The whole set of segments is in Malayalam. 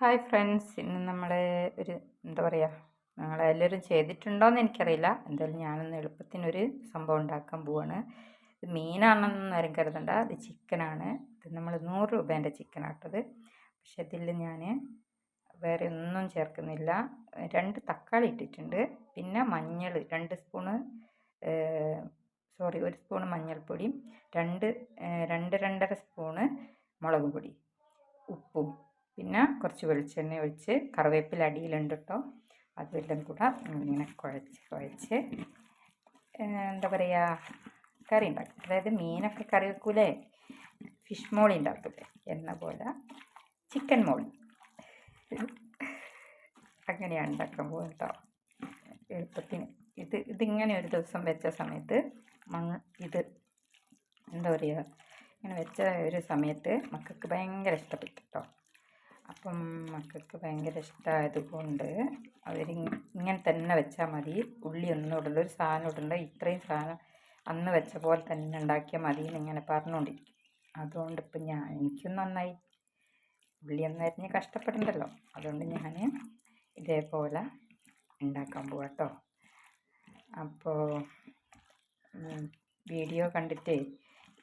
Hi friends. ഇന്ന് നമ്മൾ ഒരു എന്താ പറയുക നിങ്ങളെല്ലാവരും ചെയ്തിട്ടുണ്ടോയെന്ന് എനിക്കറിയില്ല. എന്തായാലും ഞാനൊന്ന് എളുപ്പത്തിനൊരു സംഭവം ഉണ്ടാക്കാൻ പോവാണ്. ഇത് മീനാണെന്നൊന്നും ആരും കരുതണ്ട. ഇത് ചിക്കനാണ്. ഇത് നമ്മൾ നൂറ് രൂപേന്റെ ചിക്കനാട്ടത്. പക്ഷെ ഇതിൽ ഞാൻ വേറെ ഒന്നും ചേർക്കുന്നില്ല. രണ്ട് തക്കാളി ഇട്ടിട്ടുണ്ട്. പിന്നെ മഞ്ഞൾ രണ്ട് സ്പൂണ് സോറി ഒരു സ്പൂണ് മഞ്ഞൾപ്പൊടിയും രണ്ട് രണ്ട് രണ്ടര സ്പൂണ് മുളക് പൊടി ഉപ്പും പിന്നെ കുറച്ച് വെളിച്ചെണ്ണ ഒഴിച്ച് കറിവേപ്പില അടിയിലുണ്ട് കേട്ടോ. അതെല്ലാം കൂടെ ഇങ്ങനെ കുഴച്ച് കുഴച്ച് എന്താ പറയുക കറി ഉണ്ടാക്കും. അതായത് മീനൊക്കെ കറി വെക്കൂലേ? ഫിഷ് മോളി ഉണ്ടാക്കൂലേ? എന്ന പോലെ ചിക്കൻ മോളി. അങ്ങനെയാണ് ഉണ്ടാക്കാൻ പോകുന്നത് കേട്ടോ. എളുപ്പത്തിന്. ഇത് ഇതിങ്ങനെ ഒരു ദിവസം വെച്ച സമയത്ത് മങ്ങ ഇത് എന്താ പറയുക ഇങ്ങനെ വെച്ച ഒരു സമയത്ത് മക്കൾക്ക് ഭയങ്കര ഇഷ്ടപ്പെട്ടു കേട്ടോ. അപ്പം മക്കൾക്ക് ഭയങ്കര ഇഷ്ടമായത് കൊണ്ട് അവർ ഇങ്ങനെ തന്നെ വെച്ചാൽ മതി. ഉള്ളി ഒന്നും ഇടണ്ട ഒരു സാധനം ഇടണ്ട ഇത്രയും സാധനം അന്ന് വെച്ച പോലെ തന്നെ ഉണ്ടാക്കിയാൽ മതി എന്നിങ്ങനെ പറഞ്ഞുകൊണ്ടിരിക്കും അതുകൊണ്ട് ഇപ്പം ഞാൻ എനിക്കും നന്നായി. ഉള്ളി ഒന്ന് കഷ്ടപ്പെടണ്ടല്ലോ. അതുകൊണ്ട് ഞാൻ ഇതേപോലെ ഉണ്ടാക്കാൻ പോവാം കേട്ടോ അപ്പോൾ വീഡിയോ കണ്ടിട്ട്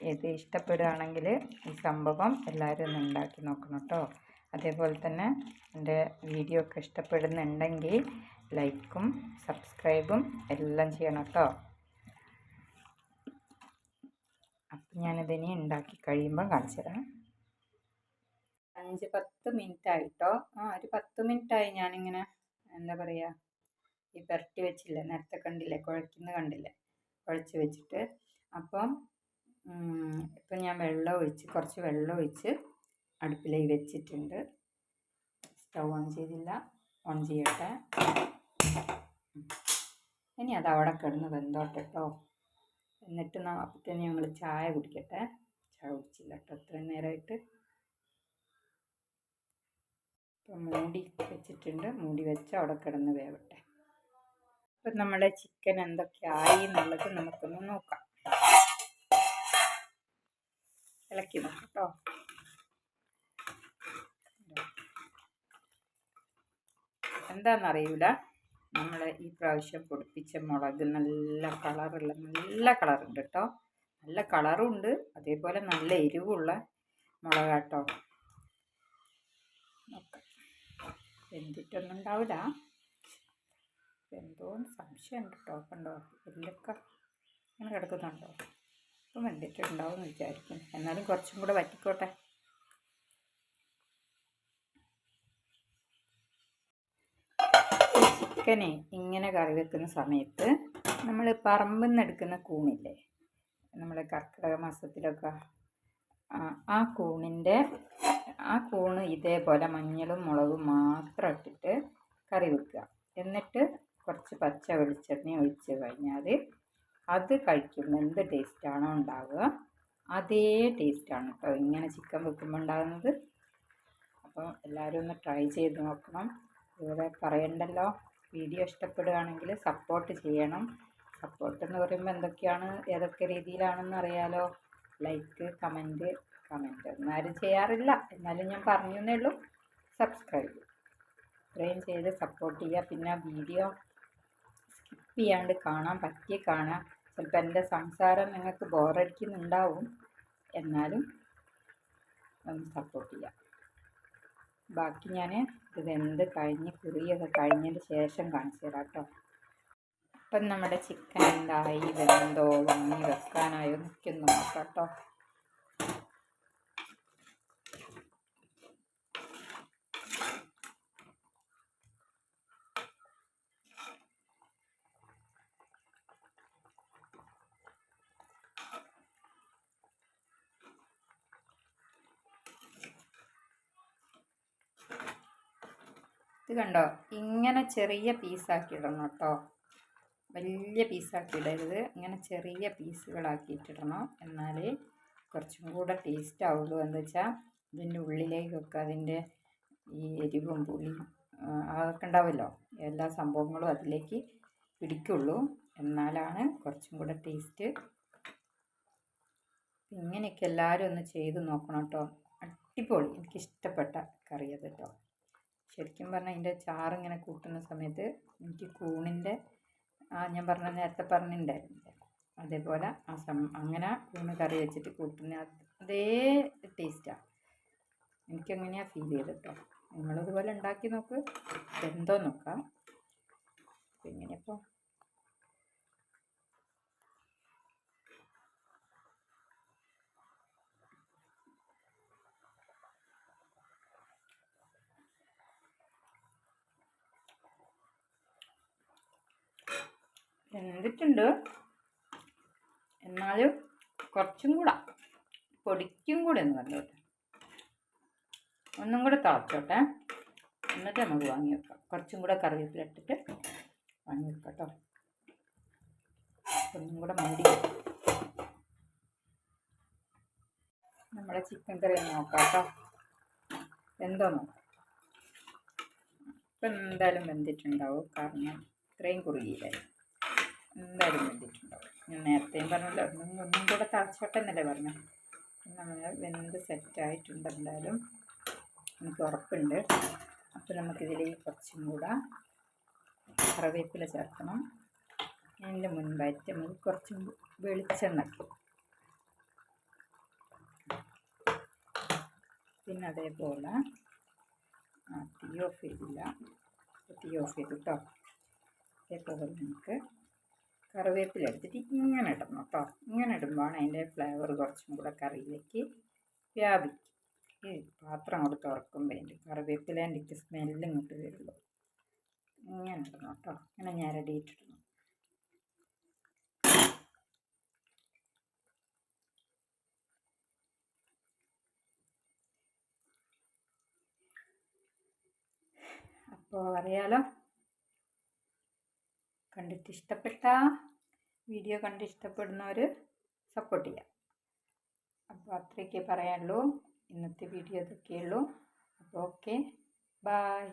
ഇത് ഇഷ്ടപ്പെടുകയാണെങ്കിൽ ഈ സംഭവം എല്ലാവരും ഒന്ന് ഉണ്ടാക്കി നോക്കണം കേട്ടോ അതേപോലെ തന്നെ എന്റെ വീഡിയോ ഒക്കെ ഇഷ്ടപ്പെടുന്നുണ്ടെങ്കിൽ ലൈക്കും സബ്സ്ക്രൈബും എല്ലാം ചെയ്യണം കേട്ടോ. അപ്പം ഞാനിതിനി ഉണ്ടാക്കി കഴിയുമ്പോൾ കാണിച്ചു തരാം. അഞ്ച് പത്ത് മിനിറ്റ് ആയിട്ടോ? ആ ഒരു പത്ത് മിനിറ്റായി ഞാനിങ്ങനെ എന്താ പറയുക ഈ പുരട്ടി വെച്ചില്ല നേരത്തെ കണ്ടില്ലേ കുഴയ്ക്കുന്ന കണ്ടില്ലേ കുഴച്ച് വെച്ചിട്ട്. അപ്പം ഇപ്പം ഞാൻ വെള്ളം ഒഴിച്ച് കുറച്ച് വെള്ളം ഒഴിച്ച് അടുപ്പിലേക്ക് വെച്ചിട്ടുണ്ട് സ്റ്റൗ ഓൺ ചെയ്തില്ല. ഓൺ ചെയ്യട്ടെ. ഇനി അത് അവിടെ കിടന്ന് വെന്തോട്ടെ കേട്ടോ എന്നിട്ട് അപ്പത്തേന് ഞങ്ങൾ ചായ കുടിക്കട്ടെ. ചായ കുടിച്ചില്ല കേട്ടോ ഇത്രയും നേരമായിട്ട് ഇപ്പം മൂടി വെച്ചിട്ടുണ്ട്. മൂടി വെച്ച് അവിടെ കിടന്ന് വേവട്ടെ. ഇപ്പം നമ്മുടെ ചിക്കൻ എന്തൊക്കെയായി എന്നുള്ളത് നമുക്കൊന്ന് നോക്കാം. ഇളക്കി നോക്കാം കേട്ടോ എന്താണെന്നറിയില്ല നമ്മൾ ഈ പ്രാവശ്യം പൊടിപ്പിച്ച മുളക് നല്ല കളറുള്ള നല്ല കളറുണ്ട് കേട്ടോ നല്ല കളറും ഉണ്ട് അതേപോലെ നല്ല എരിവുള്ള മുളക് കേട്ടോ വെന്തിട്ടൊന്നും ഉണ്ടാവില്ല എന്തോ സംശയമുണ്ട് കേട്ടോ കണ്ടോ? എല്ലൊക്കെ ഇങ്ങനെ കിടക്കുന്നുണ്ടോ? അപ്പം വെന്തിട്ടുണ്ടാവും എന്ന് വിചാരിക്കും എന്നാലും കുറച്ചും കൂടെ വറ്റിക്കോട്ടെ. ചിക്കനെ ഇങ്ങനെ കറി വെക്കുന്ന സമയത്ത് നമ്മൾ പറമ്പിൽ നിന്ന് എടുക്കുന്ന കൂണില്ലേ? നമ്മൾ കർക്കിടക മാസത്തിലൊക്കെ ആ കൂണിന്റെ ആ കൂണ് ഇതേപോലെ മഞ്ഞളും മുളകും മാത്രം ഇട്ടിട്ട് കറി വെക്കുക. എന്നിട്ട് കുറച്ച് പച്ച വെളിച്ചെണ്ണ ഒഴിച്ച് കഴിഞ്ഞാൽ അത് കഴിക്കുമ്പോൾ എന്ത് ടേസ്റ്റാണോ ഉണ്ടാവുക അതേ ടേസ്റ്റാണ് കേട്ടോ ഇങ്ങനെ ചിക്കൻ വെക്കുമ്പോൾ ഉണ്ടാകുന്നത് അപ്പോൾ എല്ലാവരും ഒന്ന് ട്രൈ ചെയ്ത് നോക്കണം. ഇവിടെ പറയണ്ടല്ലോ. വീഡിയോ ഇഷ്ടപ്പെടുകയാണെങ്കിൽ സപ്പോർട്ട് ചെയ്യണം. സപ്പോർട്ട് എന്ന് പറയുമ്പോൾ എന്തൊക്കെയാണ് ഏതൊക്കെ രീതിയിലാണെന്ന് അറിയാലോ. ലൈക്ക് കമന്റ് കമന്റ് ഒന്നും ആരും ചെയ്യാറില്ല. എന്നാലും ഞാൻ പറഞ്ഞു എന്നേ ഉള്ളൂ. സബ്സ്ക്രൈബ് ഇത്രയും ചെയ്ത് സപ്പോർട്ട് ചെയ്യുക. പിന്നെ വീഡിയോ സ്കിപ്പ് ചെയ്യാണ്ട് കാണാൻ പറ്റിയ കാണാം. ചിലപ്പോൾ എന്റെ സംസാരം നിങ്ങൾക്ക് ബോറടിക്കുന്നുണ്ടാവും എന്നാലും ഒന്ന് സപ്പോർട്ട് ചെയ്യാം. ബാക്കി ഞാൻ ഇത് വെന്ത് കഴിഞ്ഞ് കുറിയൊക്കെ കഴിഞ്ഞതിന് ശേഷം കാണിച്ചു തരാം കേട്ടോ അപ്പം നമ്മുടെ ചിക്കൻ എന്തായി വെന്തോ വാങ്ങി വെക്കാനായോ നിൽക്കുന്നു നോക്കാം കേട്ടോ കണ്ടോ? ഇങ്ങനെ ചെറിയ പീസാക്കി ഇടണം കേട്ടോ. വലിയ പീസാക്കി ഇടരുത്. ഇങ്ങനെ ചെറിയ പീസുകളാക്കിയിട്ടിടണം എന്നാലേ കുറച്ചും കൂടെ ടേസ്റ്റ് ആവുള്ളൂ എന്ന് വെച്ചാൽ ഇതിന്റെ ഉള്ളിലേക്കൊക്കെ അതിന്റെ ഈ എരിവും പുളിയും അതൊക്കെ ഉണ്ടാവുമല്ലോ. എല്ലാ സംഭവങ്ങളും അതിലേക്ക് പിടിക്കുള്ളൂ. എന്നാലാണ് കുറച്ചും കൂടെ ടേസ്റ്റ് ഇങ്ങനെയൊക്കെ എല്ലാവരും ഒന്ന് ചെയ്ത് നോക്കണം കേട്ടോ. അടിപൊളി. എനിക്കിഷ്ടപ്പെട്ട കറി അത് കേട്ടോ. ശരിക്കും പറഞ്ഞാൽ അതിന്റെ ചാറിങ്ങനെ കൂട്ടുന്ന സമയത്ത് എനിക്ക് കൂണിന്റെ ആ ഞാൻ പറഞ്ഞ നേരത്തെ പറഞ്ഞിട്ടുണ്ടായിരുന്നില്ലേ അതേപോലെ ആ സം അങ്ങനെ കൂണ് കറി വെച്ചിട്ട് കൂട്ടുന്ന അതേ ടേസ്റ്റാണ് എനിക്കങ്ങനെയാണ് ഫീൽ ചെയ്തത് കേട്ടോ നിങ്ങളിതുപോലെ ഉണ്ടാക്കി നോക്ക്. എന്തോ നോക്കാം. എങ്ങനെയപ്പോൾ വെന്തിട്ടുണ്ട്. എന്നാലും കുറച്ചും കൂടെ. പൊടിക്കും കൂടെ ഒന്ന് കണ്ടോട്ടെ ഒന്നും കൂടെ തിളച്ചോട്ടെ. എന്നിട്ട് നമുക്ക് വാങ്ങി വെക്കാം. കുറച്ചും കൂടെ കറിവേപ്പില ഇട്ടിട്ട് വാങ്ങി വെക്കാം കേട്ടോ ഒന്നും കൂടെ മൂടി. നമ്മുടെ ചിക്കൻ കറി നോക്കാം കേട്ടോ എന്തോ ഇപ്പം എന്തായാലും വെന്തിട്ടുണ്ടാവും. കാരണം ഇത്രയും കുറുകിയില്ലായിരുന്നു എന്തായാലും വെന്തിട്ടുണ്ടാവും ഞാൻ നേരത്തെയും പറഞ്ഞല്ലോ ഒന്നും ഒന്നും കൂടെ തളച്ചോട്ടെന്നല്ലേ പറഞ്ഞു. നമ്മൾ വെന്ത് സെറ്റായിട്ടുണ്ട് എന്തായാലും. എനിക്ക് ഉറപ്പുണ്ട്. അപ്പോൾ നമുക്കിതിലേക്ക് കുറച്ചും കൂടെ കറിവേപ്പില ചേർക്കണം. അതിന്റെ മുൻപായിട്ട് നമുക്ക് കുറച്ചും വെളിച്ചെണ്ണ. പിന്നെ അതേപോലെ തീ ഓഫ് ചെയ്തില്ല. തീ ഓഫ് ചെയ്തു കേട്ടോ അതേപോലെ നമുക്ക് കറിവേപ്പില എടുത്തിട്ട് ഇങ്ങനെ ഇടണം കേട്ടോ. ഇങ്ങനെ ഇടുമ്പോഴാണ് അതിന്റെ ഫ്ലേവർ കുറച്ചും കൂടെ കറിയിലേക്ക് വ്യാപിക്കും. ഈ പാത്രം അങ്ങോട്ട് തുറക്കുമ്പോൾ അതിന്റെ കറിവേപ്പിലേന്റെ സ്മെല്ല് ഇങ്ങോട്ട് വരുള്ളൂ. ഇങ്ങനെ ഇടണം കേട്ടോ. ഇങ്ങനെ ഞരടിയിട്ടിടണം അപ്പോൾ അറിയാലോ കണ്ടിട്ട് ഇഷ്ടപ്പെട്ട വീഡിയോ കണ്ട് ഇഷ്ടപ്പെടുന്നവർ സപ്പോർട്ട് ചെയ്യാം. അപ്പോൾ അത്രയൊക്കെ പറയാനുള്ളൂ. ഇന്നത്തെ വീഡിയോ ഇതൊക്കെയുള്ളൂ അപ്പോൾ ഓക്കെ ബായ്